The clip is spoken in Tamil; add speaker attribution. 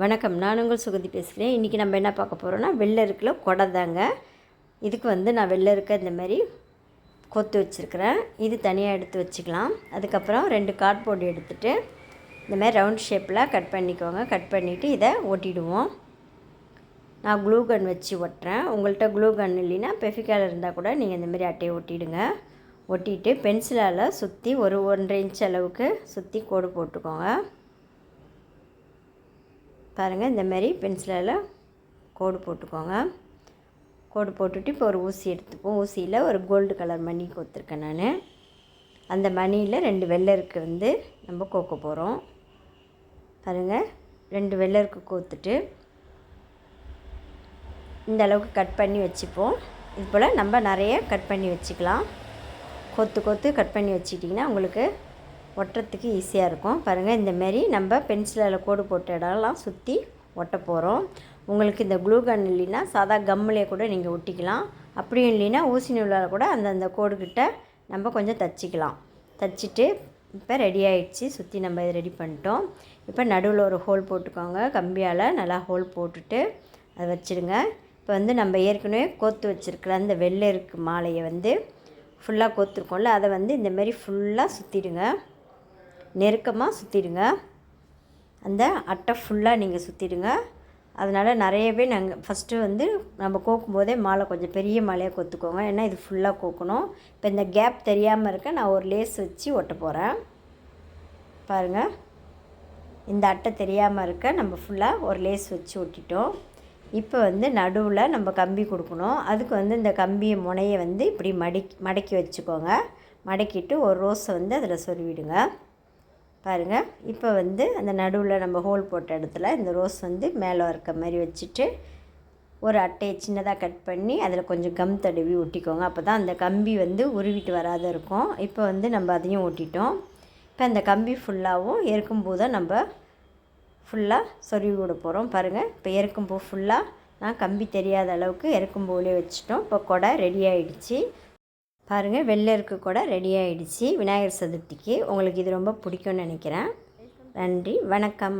Speaker 1: வணக்கம். நான் உங்கள் சுகந்தி பேசுகிறேன். இன்றைக்கி நம்ம என்ன பார்க்க போகிறோன்னா வெள்ளை இருக்கிற கொடை தாங்க. இதுக்கு வந்து நான் வெள்ளை இருக்க இந்த மாதிரி கொத்து வச்சுருக்கிறேன். இது தனியாக எடுத்து வச்சுக்கலாம். அதுக்கப்புறம் ரெண்டு கார்ட்போர்டு எடுத்துகிட்டு இந்த மாதிரி ரவுண்ட் ஷேப்பில் கட் பண்ணிக்கோங்க. கட் பண்ணிவிட்டு இதை ஒட்டிடுவோம் நான் க்ளூ கன் வச்சு ஒட்டுறேன். உங்கள்கிட்ட க்ளூ கன் இல்லைன்னா பெஃபிக்கால் இருந்தால் கூட நீங்கள் இந்த மாதிரி அட்டையை ஒட்டிடுங்க. ஒட்டிட்டு பென்சிலால் சுற்றி ஒரு ஒன்றரை இன்ச் அளவுக்கு சுற்றி கோடு போட்டுக்கோங்க. பாருங்கள் இந்த மாதிரி பென்சிலால் கோடு போட்டுக்கோங்க. கோடு போட்டுட்டு இப்போ ஒரு ஊசி எடுத்துப்போம். ஊசியில் ஒரு கோல்டு கலர் மணி கொடுத்துருக்கேன் நான். அந்த மணியில் ரெண்டு வெள்ளருக்கு வந்து நம்ம கோக்க போகிறோம் பாருங்கள் ரெண்டு வெள்ளருக்கு கோத்துட்டு இந்த அளவுக்கு கட் பண்ணி வச்சுப்போம். இது போல் நம்ம நிறைய கட் பண்ணி வச்சுக்கலாம். கொத்து கொத்து கட் பண்ணி வச்சுக்கிட்டிங்கன்னா உங்களுக்கு ஒட்டுறதுக்கு ஈஸியாக இருக்கும். பாருங்கள் இந்தமாரி நம்ம பென்சிலில் கோடு போட்ட இடம்லாம் சுற்றி ஒட்ட போகிறோம் உங்களுக்கு இந்த க்ளூ கன் இல்லைன்னா சாதா கம்மிலே கூட நீங்கள் ஒட்டிக்கலாம். அப்படியும் இல்லைன்னா ஊசி நூலால் கூட அந்தந்த கோடுக்கிட்ட நம்ம கொஞ்சம் தச்சிக்கலாம். தச்சுட்டு இப்போ ரெடி ஆகிடுச்சு சுற்றி நம்ம இதை ரெடி பண்ணிட்டோம். இப்போ நடுவில் ஒரு ஹோல் போட்டுக்கோங்க. கம்பியால் நல்லா ஹோல் போட்டுட்டு அதை வச்சுடுங்க. இப்போ வந்து நம்ம ஏற்கனவே கோத்து வச்சுருக்கிற அந்த வெள்ளை இருக்கு மாலையை வந்து ஃபுல்லாக கோத்துருக்கோம்ல அதை வந்து இந்தமாரி ஃபுல்லாக சுற்றிடுங்க நெருக்கமாக சுற்றிடுங்க அந்த அட்டை ஃபுல்லாக நீங்கள் சுற்றிடுங்க அதனால் நிறையவே நாங்கள் ஃபஸ்ட்டு வந்து நம்ம கோக்கும் போதே மாலை கொஞ்சம் பெரிய மாலையாக கொத்துக்கோங்க. ஏன்னா இது ஃபுல்லாக கோக்கணும். இப்போ இந்த கேப் தெரியாமல் இருக்க நான் ஒரு லேஸ் வச்சு ஒட்ட போகிறேன் பாருங்கள் இந்த அட்டை தெரியாமல் இருக்க நம்ம ஃபுல்லாக ஒரு லேஸ் வச்சு ஒட்டிட்டோம். இப்போ வந்து நடுவில் நம்ம கம்பி கொடுக்கணும். அதுக்கு வந்து இந்த கம்பியை முனையை வந்து இப்படி மடக்கி மடக்கி வச்சுக்கோங்க. மடக்கிட்டு ஒரு ரோஸை வந்து அதில் சொருவிடுங்க. பாருங்கள் இப்போ வந்து அந்த நடுவில் நம்ம ஹோல் போட்ட இடத்துல இந்த ரோஸ் வந்து மேலே இருக்க மாதிரி வச்சுட்டு ஒரு அட்டையை சின்னதாக கட் பண்ணி அதில் கொஞ்சம் கம் தடவி ஒட்டிக்கோங்க அப்போ தான் அந்த கம்பி வந்து உருவிட்டு வராத இருக்கும். இப்போ வந்து நம்ம அதையும் ஒட்டிட்டோம் இப்போ அந்த கம்பி ஃபுல்லாகவும் எருக்கும்பூ தான் நம்ம ஃபுல்லாக சொருவி விட போகிறோம் பாருங்கள் இப்போ எருக்கும்பூ ஃபுல்லாக நான் கம்பி தெரியாத அளவுக்கு எருக்கும்பூவிலே வச்சுட்டோம். இப்போ கொடை ரெடி ஆகிடுச்சி பாருங்கள் வெள்ளை இருக்க கூட ரெடி ஆகிடுச்சி விநாயகர் சதுர்த்திக்கு. உங்களுக்கு இது ரொம்ப பிடிக்கும்னு நினைக்கிறேன். நன்றி. வணக்கம்.